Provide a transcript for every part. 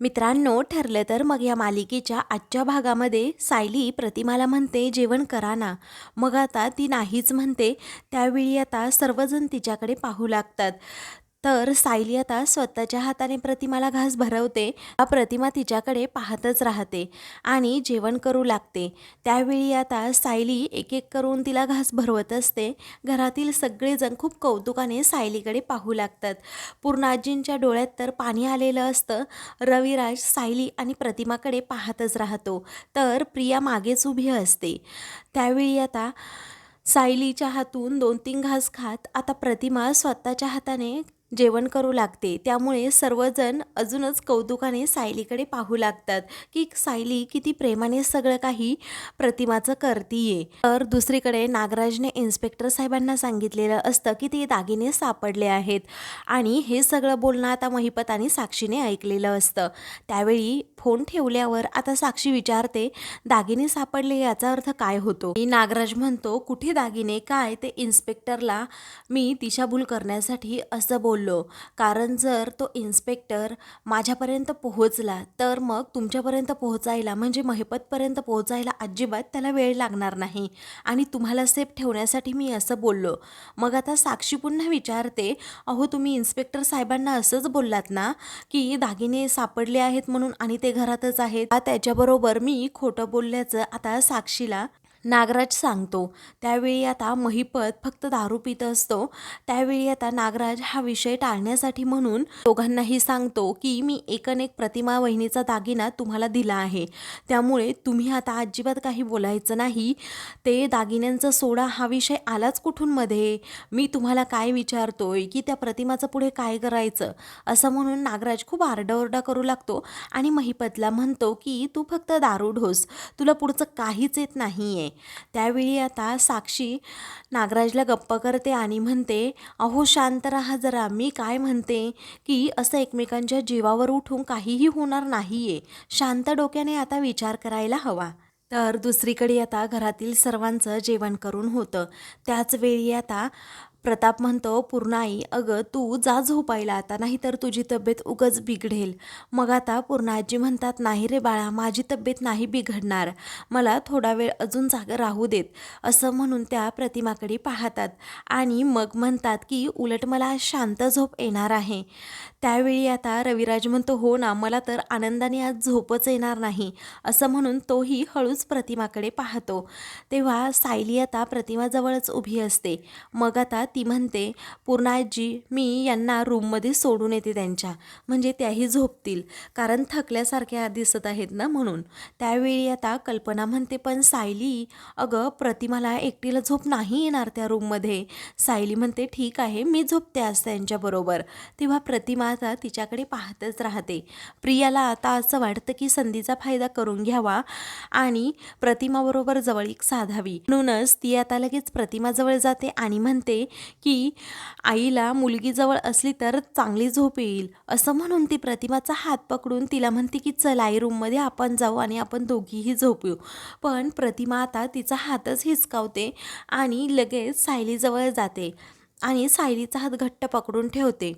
मित्रांनो ठरलं तर मग या मालिकेच्या आजच्या भागामध्ये सायली प्रतिमाला म्हणते जेवण करा ना. मग आता ती नाहीच म्हणते त्यावेळी आता सर्वजण तिच्याकडे पाहू लागतात. तर सायली आता स्वतःच्या हाताने प्रतिमाला घास भरवते. हा प्रतिमा तिच्याकडे पाहतच राहते आणि जेवण करू लागते. त्यावेळी आता सायली एक एक करून तिला घास भरवत असते. घरातील सगळेजण खूप कौतुकाने सायलीकडे पाहू लागतात. पूर्णाजींच्या डोळ्यात तर पाणी आलेलं असतं. रविराज सायली आणि प्रतिमाकडे पाहतच राहतो. तर प्रिया मागेच उभी असते. त्यावेळी आता सायलीच्या हातून दोन तीन घास खात आता प्रतिमा स्वतःच्या हाताने जेवण करू लागते. त्यामुळे सर्वजण अजूनच कौतुकाने सायलीकडे पाहू लागतात की सायली किती प्रेमाने सगळं काही प्रतिमाचं करतीये. तर दुसरीकडे नागराजने इन्स्पेक्टर साहेबांना सांगितलेलं असतं की ते दागिने सापडले आहेत. आणि हे सगळं बोलणं आता महिपत आणि साक्षीने ऐकलेलं असतं. त्यावेळी फोन ठेवल्यावर आता साक्षी विचारते दागिने सापडले याचा अर्थ काय होतो? मी नागराज म्हणतो कुठे दागिने? काय? ते इन्स्पेक्टरला मी दिशाभूल करण्यासाठी असं बोल बोललो. कारण जर तो इन्स्पेक्टर माझ्यापर्यंत पोहोचला तर मग तुमच्यापर्यंत पोहोचायला म्हणजे महिपतपर्यंत पोहोचायला अजिबात त्याला वेळ लागणार नाही. आणि तुम्हाला सेफ ठेवण्यासाठी मी असं बोललो. मग आता साक्षी पुन्हा विचारते अहो तुम्ही इन्स्पेक्टर साहेबांना असंच बोललात ना की दागिने सापडले आहेत म्हणून आणि ते घरातच आहेत? त्याच्याबरोबर मी खोटं बोलल्याचं आता साक्षीला नागराज सांगतो. त्यावेळी आता महिपत फक्त दारू पित असतो. त्यावेळी आता नागराज हा विषय टाळण्यासाठी म्हणून दोघांनाही सांगतो की मी एकन प्रतिमा वहिनीचा दागिना तुम्हाला दिला आहे. त्यामुळे तुम्ही आता अजिबात काही बोलायचं नाही. ते दागिन्यांचा सोडा हा विषय आलाच कुठून मध्ये? मी तुम्हाला काय विचारतोय? की त्या प्रतिमाचं पुढे काय करायचं? असं म्हणून नागराज खूप आरडाओरडा करू लागतो आणि महिपतला म्हणतो की तू फक्त दारू ढोस. तुला पुढचं काहीच येत नाही आहे त्यावेळी आता साक्षी नागराजला गप्प करते आणि म्हणते अहो शांत राहा जरा. मी काय म्हणते की असं एकमेकांच्या जीवावर उठून काहीही होणार नाही आहे शांत डोक्याने आता विचार करायला हवा. तर दुसरीकडे आता घरातील सर्वांचं जेवण करून होतं. त्याचवेळी आता प्रताप म्हणतो पूर्णाई अगं तू जा झोपायला आता नाहीतर तुझी तब्येत उगच बिघडेल. मग आता पूर्णाजी म्हणतात नाही रे बाळा माझी तब्येत नाही बिघडणार. मला थोडा वेळ अजून जाग राहू देत. असं म्हणून त्या प्रतिमाकडे पाहतात. आणि मग म्हणतात की उलट मला शांत झोप येणार आहे. त्यावेळी आता रविराज म्हणतो हो ना मला तर आनंदाने आज झोपच येणार नाही. असं म्हणून तोही हळूच प्रतिमाकडे पाहतो. तेव्हा सायली आता प्रतिमाजवळच उभी असते. मग आता ती म्हणते पूर्णाजी मी यांना रूममध्ये सोडून येते त्यांच्या. म्हणजे त्याही झोपतील. कारण थकल्यासारख्या दिसत आहेत ना म्हणून. त्यावेळी आता कल्पना म्हणते पण सायली अगं प्रतिमाला एकटीला झोप नाही येणार त्या रूममध्ये. सायली म्हणते ठीक आहे मी झोपते आज त्यांच्याबरोबर तेव्हा प्रतिमा आता तिच्याकडे पाहतच राहते. प्रियाला आता असं वाटतं की संधीचा फायदा करून घ्यावा आणि प्रतिमाबरोबर जवळीक साधावी. म्हणूनच ती आता लगेच प्रतिमाजवळ जाते आणि म्हणते की आईला मुलगी जवळ असली तर चांगली झोप येईल. असं म्हणून ती प्रतिमाचा हात पकडून तिला म्हणते की चल आई रूममध्ये आपण जाऊ आणि आपण दोघीही झोपू पण प्रतिमा आता तिचा हातच हिसकावते आणि लगेच सायलीजवळ जाते आणि सायलीचा हात घट्ट पकडून ठेवते.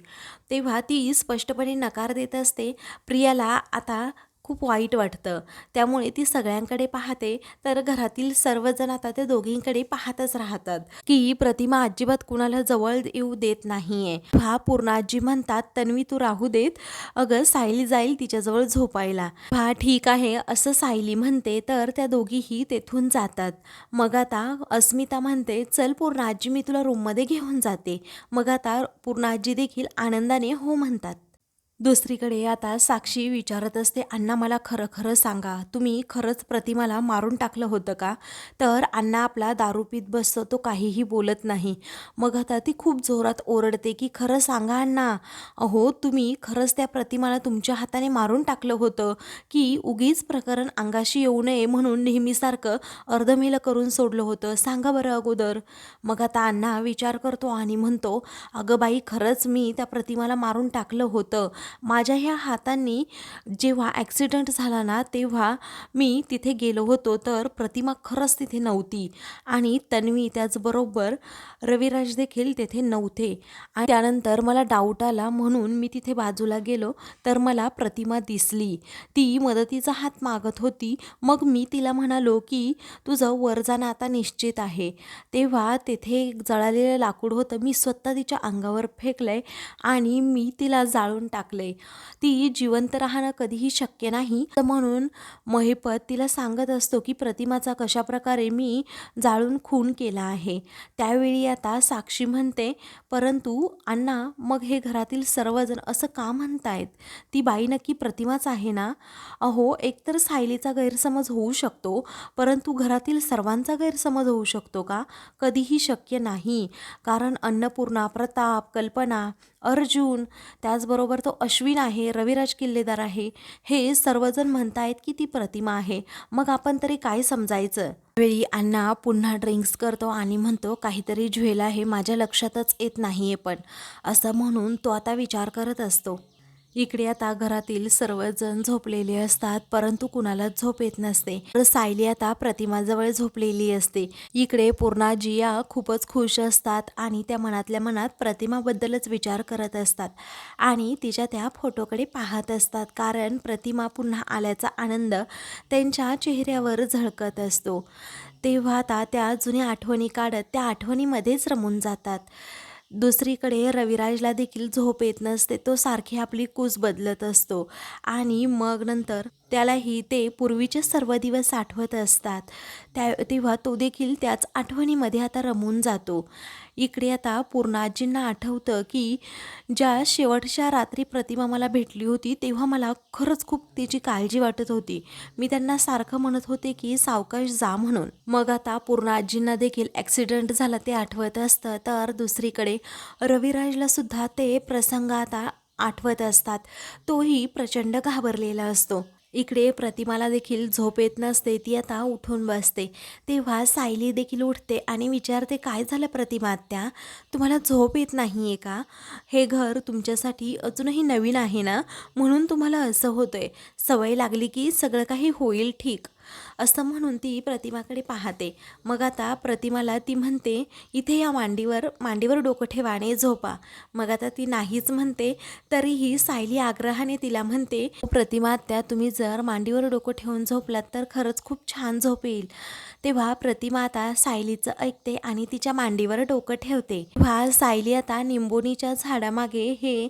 तेव्हा ती स्पष्टपणे नकार देत असते प्रियाला आता खूप वाईट वाटतं. त्यामुळे ती सगळ्यांकडे पाहते तर घरातील सर्वजण आता त्या दोघींकडे पाहतच राहतात की प्रतिमा अजिबात कुणाला जवळ येऊ देत नाहीये. भा पूर्ण आजी म्हणतात तन्वी तू राहू देत. अगं सायली जाईल तिच्याजवळ झोपायला. भा ठीक आहे असं सायली म्हणते तर त्या दोघीही तेथून जातात. मग आता अस्मिता म्हणते चल पूर्ण आजी मी तुला रूममध्ये घेऊन जाते. मग आता पूर्ण आजी देखील आनंदाने हो म्हणतात. दुसरीकडे आता साक्षी विचारत असते अण्णा मला खरं खरं सांगा तुम्ही खरंच प्रतिमाला मारून टाकलं होतं का? तर अण्णा आपला दारू पीत बसतो तो काहीही बोलत नाही. मग आता ती खूप जोरात ओरडते की खरं सांगा अण्णा अहो तुम्ही खरंच त्या प्रतिमाला तुमच्या हाताने मारून टाकलं होतं की उगीच प्रकरण अंगाशी येऊ नये म्हणून नेहमीसारखं अर्धमेलं करून सोडलं होतं. सांगा बरं अगोदर. मग आता अण्णा विचार करतो आणि म्हणतो अगं बाई खरंच मी त्या प्रतिमाला मारून टाकलं होतं. माझ्या ह्या हातांनी जेव्हा ॲक्सिडंट झाला ना तेव्हा मी तिथे गेलो होतो तर प्रतिमा खरंच तिथे नव्हती. आणि तन्वी त्याचबरोबर रविराज देखील तेथे नव्हते. आणि त्यानंतर मला डाऊट आला म्हणून मी तिथे बाजूला गेलो तर मला प्रतिमा दिसली. ती मदतीचा हात मागत होती. मग मी तिला म्हणालो की तुझं वर जाणं आता निश्चित आहे. तेव्हा तेथे एक जळालेलं लाकूड होतं. मी स्वतः तिच्या अंगावर फेकलंय आणि मी तिला जाळून टाकलं ती जिवंत राहणं कधीही शक्य नाही. तर म्हणून महिपत तिला सांगत असतो की प्रतिमाचा कशा प्रकारे मी जाळून खून केला आहे. त्यावेळी आता साक्षी म्हणते परंतु अण्णा मग हे घरातील सर्वजण असं का म्हणतायत? ती बाई नक्की प्रतिमाच आहे ना? अहो एकतर सायलीचा गैरसमज होऊ शकतो परंतु घरातील सर्वांचा गैरसमज होऊ शकतो का? कधीही शक्य नाही. कारण अन्नपूर्णा प्रताप कल्पना अर्जुन त्याचबरोबर तो अश्विन आहे रविराज किल्लेदार आहे हे सर्वजण म्हणतायत की ती प्रतिमा आहे. मग आपण तरी काय समजायचं? वेळी अण्णा पुन्हा ड्रिंक्स करतो आणि म्हणतो काहीतरी ज्वेला आहे माझ्या लक्षातच येत नाहीये पण. असं म्हणून तो आता विचार करत असतो. इकडे आता घरातील सर्वजण झोपलेले असतात परंतु कुणालाच झोप येत नसते. तर सायली आता प्रतिमाजवळ झोपलेली असते. इकडे पूर्णा जिया खूपच खुश असतात आणि त्या मनातल्या मनात प्रतिमाबद्दलच विचार करत असतात आणि तिच्या त्या फोटोकडे पाहत असतात. कारण प्रतिमा पुन्हा आल्याचा आनंद त्यांच्या चेहऱ्यावर झळकत असतो. तेव्हा आता त्या जुन्या आठवणी काढत त्या आठवणीमध्येच रमून जातात. दुसरीकडे रविराजला देखील झोप येत नसते तो सारखी आपली कूस बदलत असतो. आणि मग नंतर त्यालाही ते पूर्वीचे सर्व दिवस आठवत असतात. त्या तेव्हा तो देखील त्याच आठवणीमध्ये आता रमून जातो. इकडे आता पूर्णाजींना आठवतं की ज्या शेवटच्या रात्री प्रतिमा मला भेटली होती तेव्हा मला खरंच खूप तिची काळजी वाटत होती. मी त्यांना सारखं म्हणत होते की सावकाश जा म्हणून. मग आता पूर्णाजींना देखील ॲक्सिडेंट झाला ते आठवत असतं. तर दुसरीकडे रविराजला सुद्धा ते प्रसंग आता आठवत असतात. तोही प्रचंड घाबरलेला असतो. इकडे प्रतिमाला देखील झोप येत नसते ती आता उठून बसते. तेव्हा सायली देखील उठते आणि विचारते काय झालं प्रतिमा त्या तुम्हाला झोप येत नाही आहे का? हे घर तुमच्यासाठी अजूनही नवीन आहे ना? म्हणून तुम्हाला असं होतं आहे सवय लागली की सगळं काही होईल ठीक. असं म्हणून ती प्रतिमाकडे पाहते. मग आता प्रतिमाला ती म्हणते इथे या मांडीवर मांडीवर डोकं ठेवा आणि झोपा. मग आता ती नाहीच म्हणते तरीही सायली आग्रहाने तिला म्हणते प्रतिमा त्या तुम्ही जर मांडीवर डोकं ठेवून झोपलात तर खरंच खूप छान झोप येईल. तेव्हा प्रतिमा आता सायलीचं ऐकते आणि तिच्या मांडीवर डोकं ठेवते. तेव्हा सायली आता निंबोनीच्या झाडामागे हे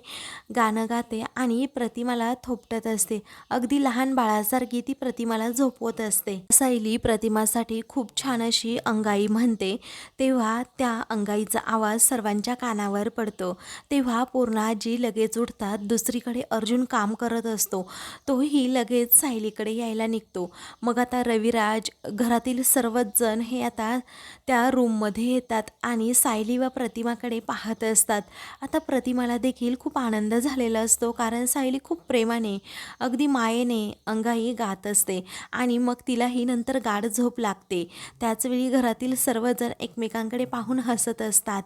गाणं गाते आणि प्रतिमाला थोपटत असते. अगदी लहान बाळासारखी ती प्रतिमाला झोपवत असते असते. सैली प्रतिमासाठी खूप छान अशी अंगाई म्हणते. तेव्हा त्या अंगाईचा आवाज सर्वांच्या कानावर पडतो. तेव्हा पूर्णाजी लगेच उठतात. दुसरीकडे अर्जुन काम करत असतो. तोही लगेच सायलीकडे यायला निघतो. मग आता रविराज घरातील सर्वच जण हे आता त्या रूममध्ये येतात आणि सायली व प्रतिमाकडे पाहत असतात. आता प्रतिमाला देखील खूप आनंद झालेला असतो कारण सायली खूप प्रेमाने अगदी मायेने अंगाई गात असते. आणि मग मग तिलाही नंतर गाढ झोप लागते. त्याचवेळी घरातील सर्वजण एकमेकांकडे पाहून हसत असतात.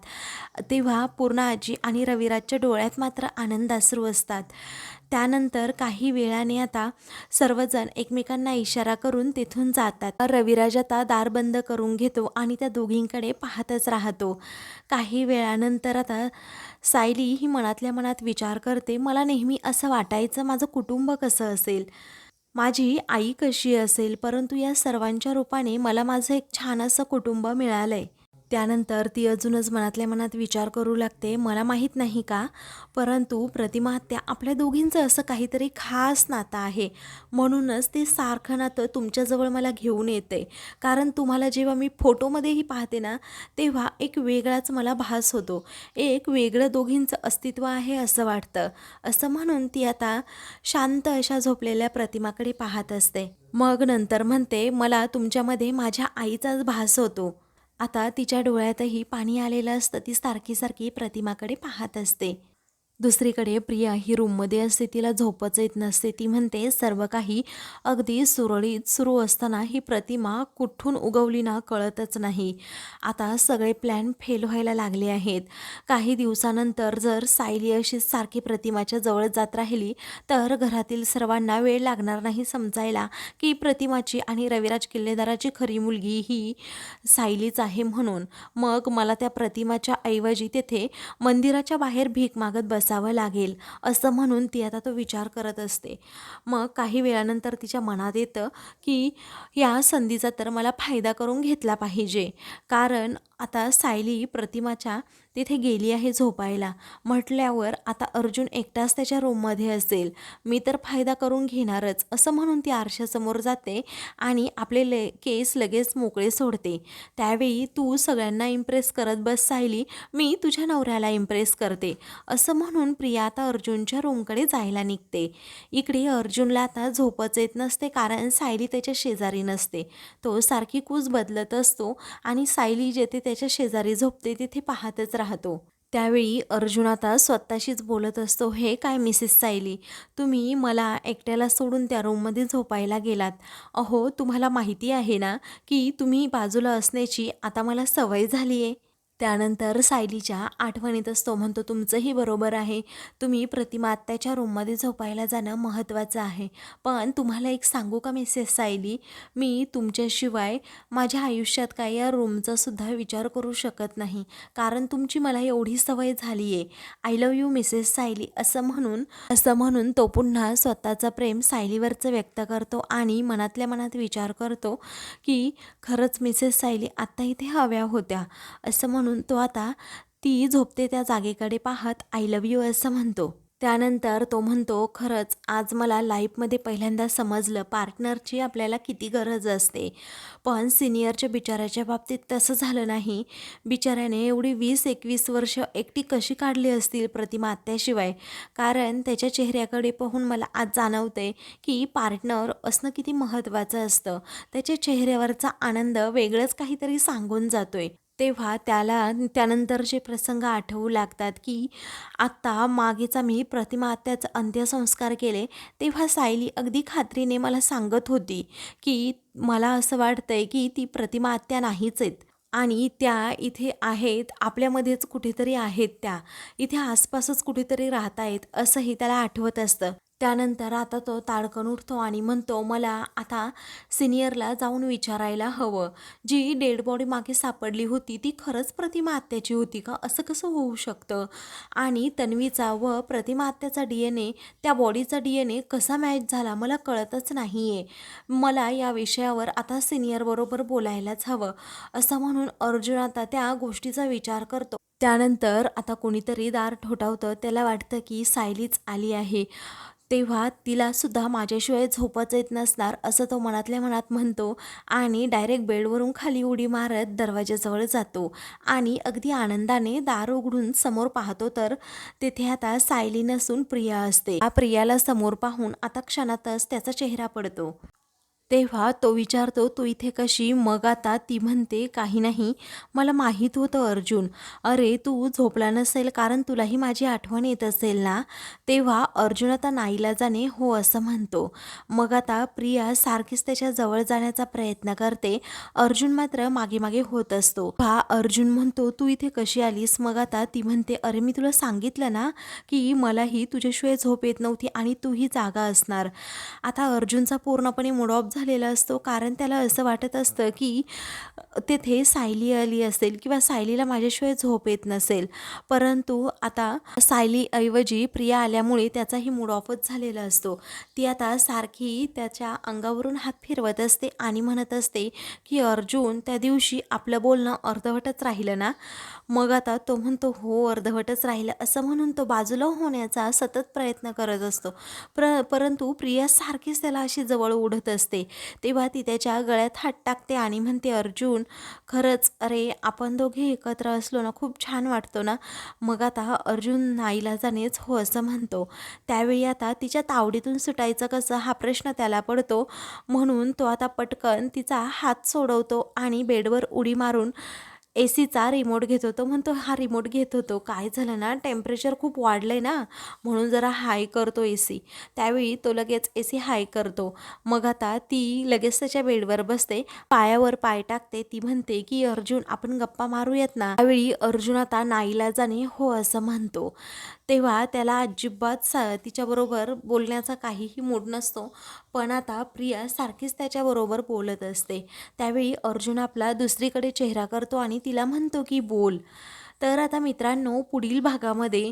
तेव्हा पूर्ण आजी आणि रविराजच्या डोळ्यात मात्र आनंदाश्रू असतात. त्यानंतर काही वेळाने आता सर्वजण एकमेकांना इशारा करून तिथून जातात. रविराज आता दार बंद करून घेतो आणि त्या दोघींकडे पाहतच राहतो. काही वेळानंतर आता सायली ही मनातल्या मनात विचार करते मला नेहमी असं वाटायचं माझं कुटुंब कसं असेल? माझी आई कशी असेल? परंतु या सर्वांच्या रूपाने मला माझं एक छान असं कुटुंब मिळालं आहे त्यानंतर ती अजूनच मनातल्या मनात विचार करू लागते. मला माहीत नाही का? परंतु प्रतिमात्या आपल्या दोघींचं असं काहीतरी खास नातं आहे. म्हणूनच ते सारखं नातं तुमच्याजवळ मला घेऊन येते. कारण तुम्हाला जेव्हा मी फोटोमध्येही पाहते ना तेव्हा एक वेगळाच मला भास होतो. एक वेगळं दोघींचं अस्तित्व आहे असं वाटतं. असं म्हणून ती आता शांत अशा झोपलेल्या प्रतिमाकडे पाहत असते. मग नंतर म्हणते मला तुमच्यामध्ये माझ्या आईचाच भास होतो. आता तिच्या डोळ्यातही पाणी आलेलं असतं ती सारखी सारखी प्रतिमाकडे पाहत असते. दुसरीकडे प्रिया ही रूममध्ये असते तिला झोपच येत नसते. ती म्हणते सर्व काही अगदी सुरळीत सुरू असताना ही प्रतिमा कुठून उगवली ना कळतच नाही. आता सगळे प्लॅन फेल व्हायला लागले आहेत. काही दिवसानंतर जर सायली अशी सारखी प्रतिमाच्या जवळ जात राहिली तर घरातील सर्वांना वेळ लागणार नाही समजायला की प्रतिमाची आणि रविराज किल्लेदाराची खरी मुलगी ही सायलीच आहे म्हणून. मग मला त्या प्रतिमाच्या ऐवजी तेथे मंदिराच्या बाहेर भीक मागत बसावं लागेल असं म्हणून ती आता तो विचार करत असते. मग काही वेळानंतर तिच्या मनात येतं की या संधीचा तर मला फायदा करून घेतला पाहिजे. कारण आता सायली प्रतिमाच्या तिथे गेली आहे झोपायला. म्हटल्यावर आता अर्जुन एकटाच त्याच्या रूममध्ये असेल. मी तर फायदा करून घेणारच असं म्हणून ती आरशासमोर जाते आणि आपले ले केस लगेच मोकळे सोडते. त्यावेळी तू सगळ्यांना इम्प्रेस करत बस सायली. मी तुझ्या नवऱ्याला इम्प्रेस करते. असं म्हणून प्रिया आता अर्जुनच्या रूमकडे जायला निघते. इकडे अर्जुनला आता झोपच येत नसते कारण सायली त्याच्या शेजारी नसते. तो सारखी कूस बदलत असतो आणि सायली जेथे त्याच्या शेजारी झोपते तिथे पाहतच राहते. राहतो. त्यावेळी अर्जुन आता स्वतःशीच बोलत असतो हे काय मिसेस सायली तुम्ही मला एकट्याला सोडून त्या रूममध्ये झोपायला गेलात. अहो तुम्हाला माहिती आहे ना की तुम्ही बाजूला असण्याची आता मला सवय झाली आहे त्यानंतर सायलीच्या आठवणीत असतो म्हणतो तुमचंही बरोबर आहे. तुम्ही प्रतिमा आत्याच्या रूममध्ये झोपायला जाणं महत्त्वाचं आहे. पण तुम्हाला एक सांगू का मिसेस सायली? मी तुमच्याशिवाय माझ्या आयुष्यात काय या रूमचा सुद्धा विचार करू शकत नाही. कारण तुमची मला एवढी सवय झाली आहे I love you Mrs Sayali. असं म्हणून असं म्हणून तो पुन्हा स्वतःचं प्रेम सायलीवरचं व्यक्त करतो आणि मनातल्या मनात विचार करतो की खरंच मिसेस सायली आत्ता इथे हव्या होत्या. असं म्हणून म्हणून तो आता ती झोपते त्या जागेकडे पाहत आय लव यू असं म्हणतो. त्यानंतर तो म्हणतो खरंच आज मला लाईफमध्ये पहिल्यांदा समजलं पार्टनरची आपल्याला किती गरज असते. पण सिनियरच्या बिचाऱ्याच्या बाबतीत तसं झालं नाही. बिचाऱ्याने एवढी वीस एकवीस वर्ष एकटी कशी काढली असतील प्रतिमा आत्याशिवाय? कारण त्याच्या चेहऱ्याकडे पाहून मला आज जाणवते की पार्टनर असणं किती महत्त्वाचं असतं. त्याच्या चेहऱ्यावरचा आनंद वेगळंच काहीतरी सांगून जातोय. तेव्हा त्याला त्यानंतरचे प्रसंग आठवू लागतात की आत्ता मागेचा मी प्रतिमात्याचा अंत्यसंस्कार केले तेव्हा सायली अगदी खात्रीने मला सांगत होती की मला असं वाटतंय की ती प्रतिमा आत्या नाहीच आहेत आणि त्या इथे आहेत आपल्यामध्येच कुठेतरी आहेत त्या इथे आसपासच कुठेतरी राहत आहेत असंही त्याला आठवत असतं. त्यानंतर आता तो ताडकन उठतो आणि म्हणतो मला आता सिनियरला जाऊन विचारायला हवं. जी डेड बॉडी मागे सापडली होती ती खरंच प्रतिमा आत्याची होती का? असं कसं होऊ शकतं? आणि तन्वीचा व प्रतिमा आत्याचा डी एन ए त्या बॉडीचा डी एन ए कसा मॅच झाला मला कळतच नाही आहे मला या विषयावर आता सिनियरबरोबर बोलायलाच हवं. असं म्हणून अर्जुन आता त्या गोष्टीचा विचार करतो. त्यानंतर आता कोणीतरी दार ठोठावतं. त्याला वाटतं की सायलीच आली आहे. तेव्हा तिला सुद्धा माझ्याशिवाय झोपच येत नसणार असं तो मनातल्या मनात म्हणतो आणि डायरेक्ट बेडवरून खाली उडी मारत दरवाजाजवळ जातो आणि अगदी आनंदाने दार उघडून समोर पाहतो तर तेथे आता सायली नसून प्रिया असते. प्रियाला समोर पाहून आता क्षणातच त्याचा चेहरा पडतो. तेव्हा तो विचारतो तू इथे कशी? मग आता ती म्हणते काही नाही. मला माहीत होतं अर्जुन. अरे तू झोपला नसेल कारण तुलाही माझी आठवण येत असेल ना? तेव्हा अर्जुन आता नाईला जाणे हो असं म्हणतो. मग आता प्रिया सारखीच त्याच्याजवळ जाण्याचा प्रयत्न करते. अर्जुन मात्र मागे मागे होत असतो. हा अर्जुन म्हणतो तू इथे कशी आलीस? मग आता ती म्हणते अरे मी तुला सांगितलं ना की मलाही तुझ्याशिवाय झोप येत नव्हती आणि तूही जागा असणार. आता अर्जुनचा पूर्णपणे मूड ऑफ झालेला असतो. कारण त्याला असं वाटत असतं की तेथे सायली आली असेल किंवा सायलीला माझ्याशिवाय झोप येत नसेल. परंतु आता सायलीऐवजी प्रिया आल्यामुळे त्याचाही मूड ऑफच झालेला असतो. ती आता सारखी त्याच्या अंगावरून हात फिरवत असते आणि म्हणत असते की अर्जुन त्या दिवशी आपलं बोलणं अर्धवटच राहिलं ना? मग आता तो म्हणतो हो अर्धवटच राहिलं. असं म्हणून तो बाजूला होण्याचा सतत प्रयत्न करत असतो. प्र परंतु प्रिया सारखीच त्याला अशी जवळ ओढत असते. तेव्हा ती त्याच्या गळ्यात हात टाकते आणि म्हणते अर्जुन खरंच अरे आपण दोघे एकत्र असलो ना खूप छान वाटतो ना? मग आता अर्जुन नाईला जाणेच हो असं म्हणतो. त्यावेळी आता तिच्या तावडीतून सुटायचं कसं हा प्रश्न त्याला पडतो. म्हणून तो आता पटकन तिचा हात सोडवतो आणि बेडवर उडी मारून ए सीचा रिमोट घेत होतो. म्हणतो हा रिमोट घेत होतो. काय झालं ना टेम्परेचर खूप वाढलं आहे ना म्हणून जरा हाय करतो ए सी त्यावेळी तो लगेच ए सी हाय करतो. मग आता ती लगेच त्याच्या बेडवर बसते. पायावर पाय टाकते. ती म्हणते की अर्जुन आपण गप्पा मारूयात ना? त्यावेळी अर्जुन आता नाईला जाणे हो असं म्हणतो. तेव्हा त्याला अजिबात सा तिच्याबरोबर बोलण्याचा काहीही मूड नसतो. पण आता प्रिया सारखीच त्याच्याबरोबर बोलत असते. त्यावेळी अर्जुन आपला दुसरीकडे चेहरा करतो आणि तिला म्हणतो की बोल. तर आता मित्रांनो पुढील भागामध्ये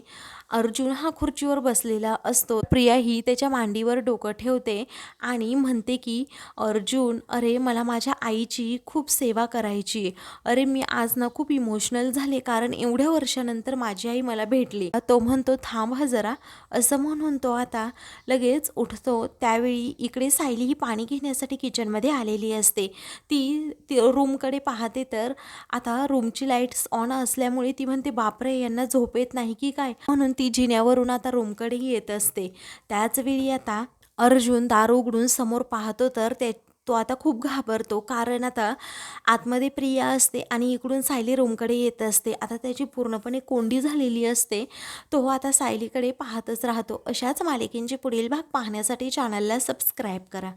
अर्जुन हा खुर्चीवर बसलेला असतो. प्रिया ही त्याच्या मांडीवर डोकं ठेवते आणि म्हणते की अर्जुन अरे मला माझ्या आईची खूप सेवा करायची आहे. अरे मी आज ना खूप इमोशनल झाले कारण एवढ्या वर्षानंतर माझी आई मला भेटली. तो म्हणतो थांब जरा. असं म्हणून तो आता लगेच उठतो. त्यावेळी इकडे सायली ही पाणी घेण्यासाठी किचनमध्ये आलेली असते. ती ती रूमकडे पाहते तर आता रूमची लाईट्स ऑन असल्यामुळे ती म्हणते बापरे यांना झोप येत नाही की काय? म्हणून ती जिन्यावरून आता रूमकडे येत असते. त्याच वेळी आता अर्जुन दार उघडून समोर पाहतो तर त्या तो आता खूप घाबरतो. कारण आता आतमध्ये प्रिया असते आणि इकडून सायली रूमकडे येत असते. आता त्याची पूर्णपणे कोंडी झालेली असते. तो आता सायलीकडे पाहतच राहतो. अशाच मालिकेंचे पुढील भाग पाहण्यासाठी चॅनलला सबस्क्राईब करा.